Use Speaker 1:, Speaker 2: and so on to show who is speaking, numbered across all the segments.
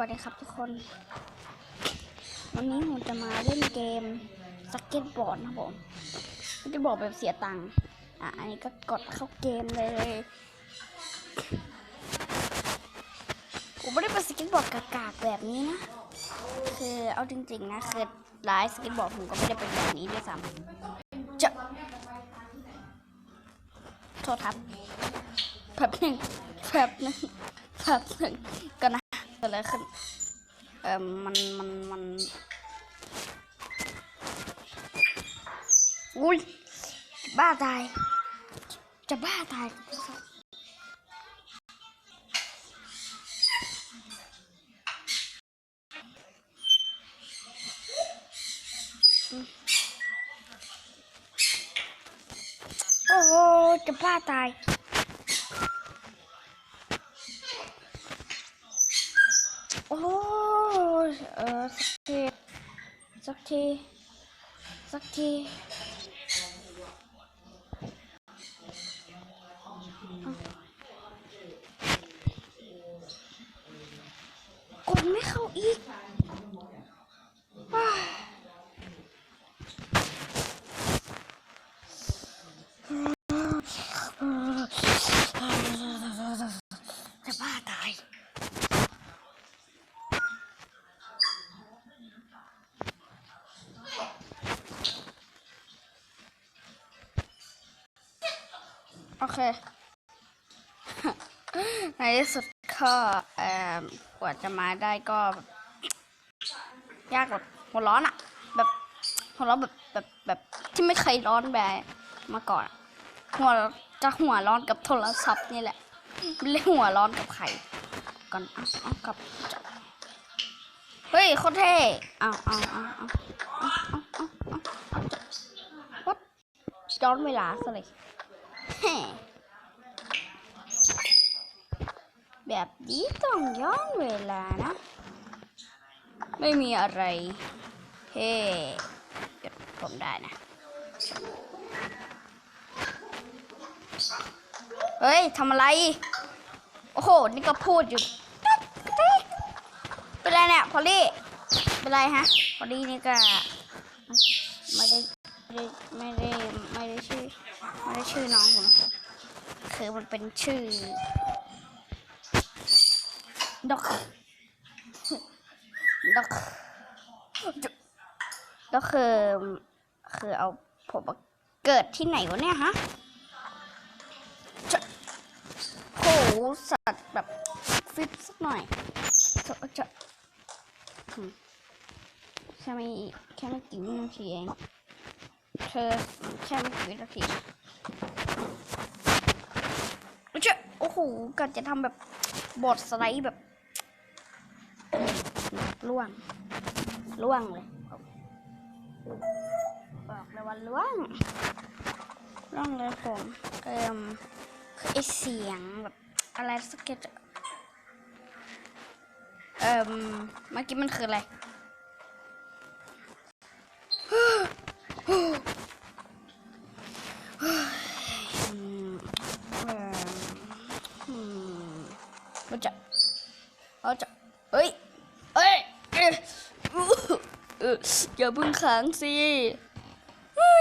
Speaker 1: วัสดีครับทุกคน วันนี้ผมจะมาเล่นเกมสเก็ตบอร์ดนะผมสเก็ตบอร์ดแบบเสียตังค์อะอันนี้ก็กดเข้าเกมเลยผมไม่ได้เป็นสเก็ตบอร์ดกากๆแบบนี้นะคือเอาจริงๆนะคือไลฟ์สเก็ตบอร์ดผมก็ไม่ได้เป็นแบบนี้ด้วยซ้ำจะโทษครับแป๊บหนึ่งแป๊บหนึ่งแป๊บหนึ่งก็นะ เกิดอะไรขึ้น เออมัน มัน มัน อุ้ย บ้าตาย จะบ้าตายโอ้โห จะบ้าตาย โอ้เออสักทีสักทีสักทีกดไม่เข้าอีก เค ในที่สุดก็กว่าจะมาได้ก็ยากแบบหัวร้อนอะแบบหัวร้อนแบบแบบแบบที่ไม่เคยร้อนแบบมาก่อนหัวจะหัวร้อนกับโทรศัพท์นี่แหละไม่ได้หัวร้อนกับใครก่อนอ้าวอ้าวกับเฮ้ยโคตรเท่อ้าวอ้าวอ้าวอ้าวอ้าวอ้าวอ้าวย้อนเวลาอะเลย แบบนี้ต้องย้อนเวลานะ ไม่มีอะไร เฮ้ผมได้นะ เฮ้ยทำอะไร โอ้โห นี่ก็พูดอยู่ เป็นไรเนี่ย พอลี่ เป็นไรฮะ พอลลี่นี่ก็ ไม่ได้ ไม่ได้ ไม่ได้ ไม่ได้ชื่อ ได้ชื่อน้องผมคือมันเป็นชื่อดอกดอกก็คือคือเอาผมเกิดที่ไหนวะเนี่ยฮะโหสัตว์แบบฟิตสักหน่อยจะจะแค่ไม่แค่ไม่กี่วินาทีเองเธอแค่ไม่กี่วินาทีเจ้าโอ้โหกัดจะทำแบบบอดสไลด์แบบล่วงล่วงเลยบอกเลยว่าล่วงล่วงเลยผมเอ่มคือไอเสียงแบบอะไรสักอย่างเอ่มเมื่อกี้มันคืออะไร อย่าพิ่งค้างสิ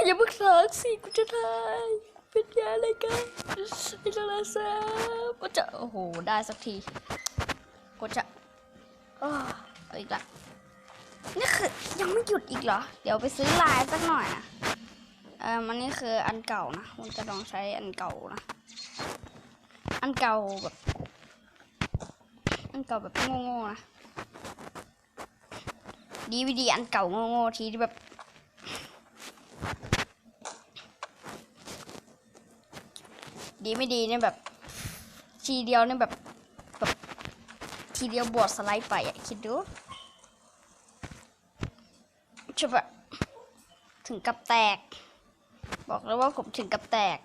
Speaker 1: อย่าพิ่งค้างสิกูจะทายเป็นยาอะไรกันไอ้โทรศัพท์ก็จะโอ้โหได้สักทีก็จะอ้ออีกละนี่คือยังไม่หยุดอีกเหรอ เดี๋ยวไปซื้อลายสักหน่อยนะเออมันนี่คืออันเก่านะผมจะลองใช้อันเก่านะ อันเก่าแบบ อันเก่าแบบโง่ๆนะ ดีวีดีอันเก่าโง่ๆทีที่แบบดีไม่ดีเนี่ยแบบ ทีเดียวเนี่ยแบบแบบทีเดียวบวชสไลด์ไปอะคิดดูจะแบบถึงกับแตก บอกเลยว่าผมถึงกับแตก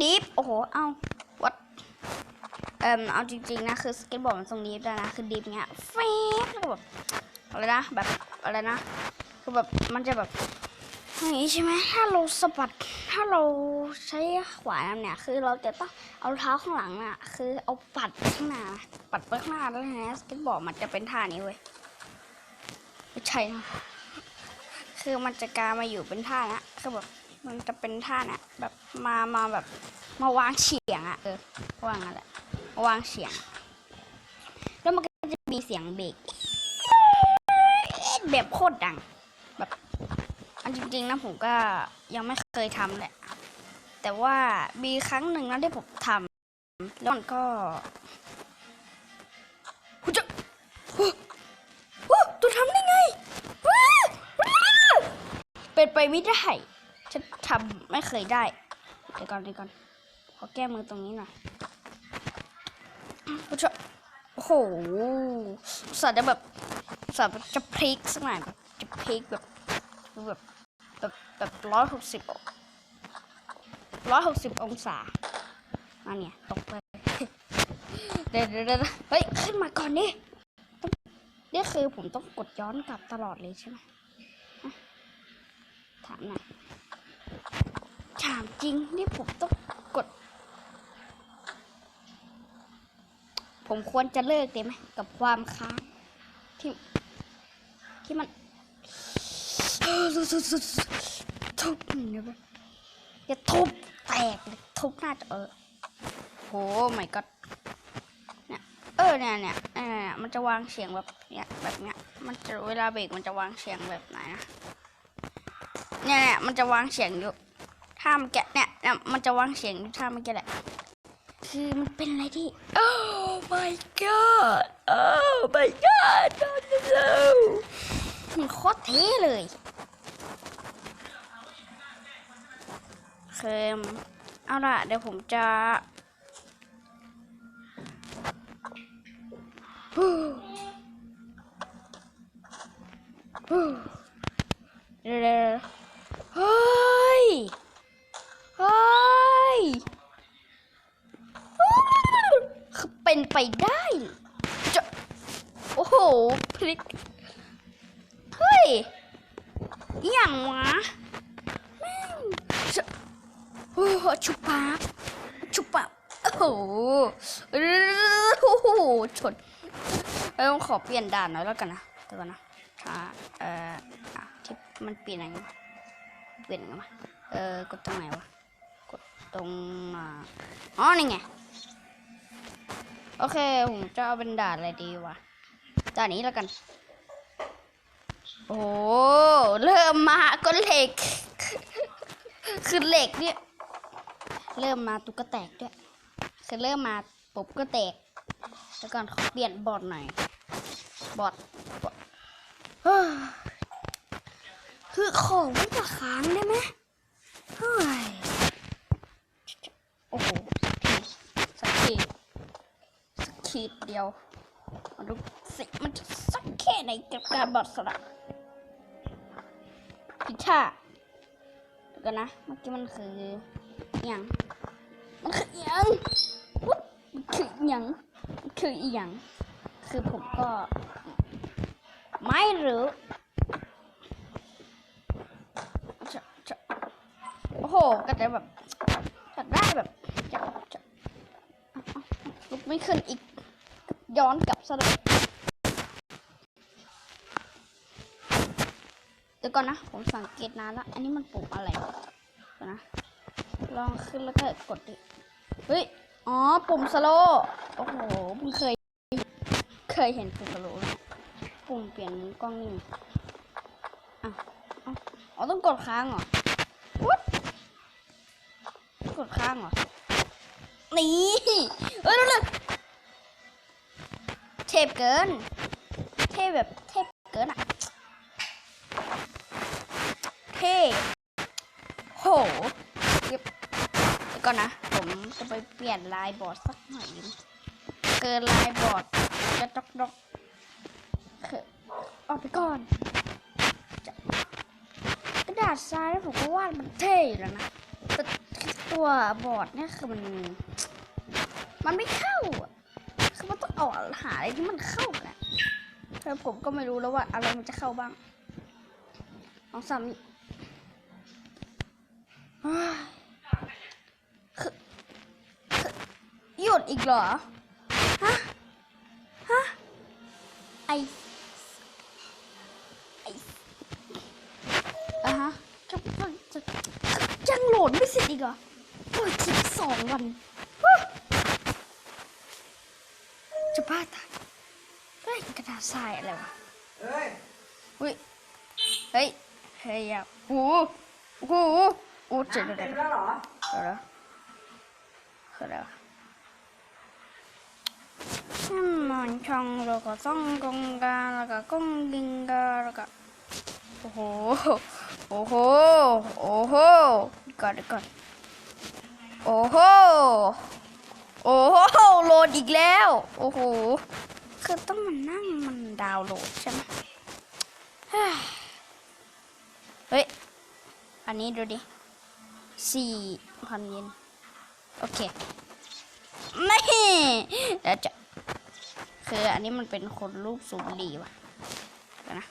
Speaker 1: ดิฟโอ้โห เอ้าวัดเอ่มเอาจริงๆนะ คือสเก็ตบอร์ดมันทรงดิฟได้นะ คือดิฟเงี้ยเฟกแล้วแบบ อะไรนะแบบอะไรนะ คือแบบมันจะแบบอย่างนี้ใช่ไหมถ้าเราสะบัดถ้าเราใช้ขวานเนี่ย คือเราจะต้องเอาเท้าข้างหลังน่ะ คือเอาปัดไปข้างหน้าปัดไปข้างหน้าแล้วนี้สเก็ตบอร์ดมันจะเป็นท่านี้เว้ยไม่ใช่นะคือมันจะกลารมาอยู่เป็นท่านะคือแบบมันจะเป็นท่านี่ยแบบมามาแบบมาวางเฉียงอะเออวางอะไรวางเฉียง แล้วมันก็จะมีเสียงเบรก แบบโคตรดัง แบบอันจริง ๆ นะผมก็ยังไม่เคยทำแหละ แต่ว่ามีครั้งหนึ่งนะที่ผมทำแล้วมันก็คุณจะโอ้โหตัวทำได้ไงว้าว้าเป็นไปไม่ได้ฉันทำไม่เคยได้ เดี๋ยวก่อนเดี๋ยวก่อนขอแก้มือตรงนี้หน่อยผู้ชมโอ้โหสัตว์จะแบบ สัตว์จะพลิกสักหน่อยแบบจะพลิกแบบแบบแบบแบบร้อยหกสิบร้อยหกสิบองศาอันเนี่ยตกไปเดี๋ยวเดี๋ยวเฮ้ยขึ้นมาก่อนดิต้องนี่คือผมต้องกดย้อนกลับตลอดเลยใช่ไหมถามหน่อยถามจริงนี่ผมต้องกด ผมควรจะเลิกดีไหมกับความค้างที่ ที่มันทุบเนี่ยแบบอย่าทุบแตกเลยทุบหน้าจอเออโหไม่ก็เนี่ยเออเนี่ยเนี่ยเออเนี่ยมันจะวางเสียงแบบเนี่ยแบบเนี้ยมันจะเวลาเบรกมันจะวางเสียงแบบไหนนะเนี่ยเนี่ยมันจะวางเสียงอยู่ถ้ามันแกะเนี่ยเนี่ยมันจะวางเสียงอยู่ถ้ามันแกะแหละคือมันเป็นอะไรที่ Oh my god Oh my god no มันโคตรเท่เลยเคมเอาล่ะ เดี๋ยวผมจะฮู้ฮู้เดี๋ยวเฮ้ย เฮ้ยคือเป็นไปได้จะโอ้โห พลิก เฮ้ยอย่างวะแม่งโอ้ชุบปับชุบปับโอ้โหโอ้โหชนเอ้ยต้อขอเปลี่ยนด่านหน่อยแล้วกันนะเดี๋ยวนะถ้าเอ่อที่มันเปลี่ยนอะไรวะเปลี่ยนยังไงวะเออกดตรงไหนวะกดตรงอ๋อนี่ไงโอเคผมจะเอาเป็นด่านอะไรดีวะด่านนี้แล้วกัน โอ้เริ่มมาก็เหล็ก คือเหล็กเนี่ย เริ่มมาตุ๊กแตกด้วย คือเริ่มมาปุ๊บก็แตก แล้วก่อนขอเปลี่ยนบอร์ดหน่อย บอร์ดคือของมันจะค้างได้ไหมเฮ้ย โอ้โห สักทีสักขีดเดียวมาดูสิมันจะสักแค่ไหนกับการบอดสลัก พิชาเดี๋ยวกันนะ เมื่อกี้มันคืออย่างมันคืออย่างมันคืออย่างมันคืออย่างคือผมก็ ไม่รู้โอ้โห ก็จะแบบจะได้แบบจะจะลุกไม่ขึ้นอีก ย้อนกลับซะเลย ดี๋ยวก่อนนะ ผมสังเกตนานแล้วอันนี้มันปุ่มอะไรนะ ลองขึ้นแล้วก็กดดิ เฮ้ย อ๋อ ปุ่มสโลโอ้โหเพิ่งเคย เคยเห็นปุ่มสโลปุ่มเปลี่ยนกล้องนี่อะอาอ๋อต้องกดค้างเหรอกดค้างเหรอ นี่เอ้ยเร็วเทพเกิน เทพแบบเทพเกินอะ เทพโหเดี๋ยวก่อนนะ ผมจะไปเปลี่ยนลายบอร์ดสักหน่อย เกินลายบอร์ดจะดอกดอกออกไปก่อน กระดาษทรายผมก็วาดมันเท่แล้วนะ แต่ตัวบอร์ดเนี่ยคือมัน มันไม่เข้าอะคือมันต้องเอาหาอะไรที่มันเข้ากันอะแต่ผมก็ไม่รู้แล้วว่าอะไรมันจะเข้าบ้างลองซ้ฮ้ยคือคือ หยุดอีกเหรอ ฮะ ฮะ ไอไออะฮะจะจะจะยังโหลดไม่เสร็จอีกเหรอเปิดคลิปสองวัน จะบ้าตายเฮ้ยกระดาษทรายอะไรวะ
Speaker 2: เฮ้ย
Speaker 1: เฮ้ย เฮ้ยเฮ้ยอะโอ้โหโอ้โห อ้เจ๋ง
Speaker 2: น้ำ
Speaker 1: เล
Speaker 2: เต็
Speaker 1: ย
Speaker 2: มแล้วเหรอ
Speaker 1: เดี๋ยวนะคืออะไรวะน้ำมันช่องแล้วก็ต้องกงกาแล้วก็กงกิงกาแล้วก็โอ้โหโอ้โหโอ้โหเดี๋ยวก่อนเดี๋ยวก่อนโอ้โหโอ้โหโหลดอีกแล้ว โอ้โหคือต้องมานั่งมันดาวน์โหลดใช่ไหมเฮ้ยเฮ้ยอันนี้ดูดิ สี่พันเยนโอเคไม่แล้วจะคืออันนี้มันเป็นคนรูปสูงดีว่ะเดี๋ยวนะ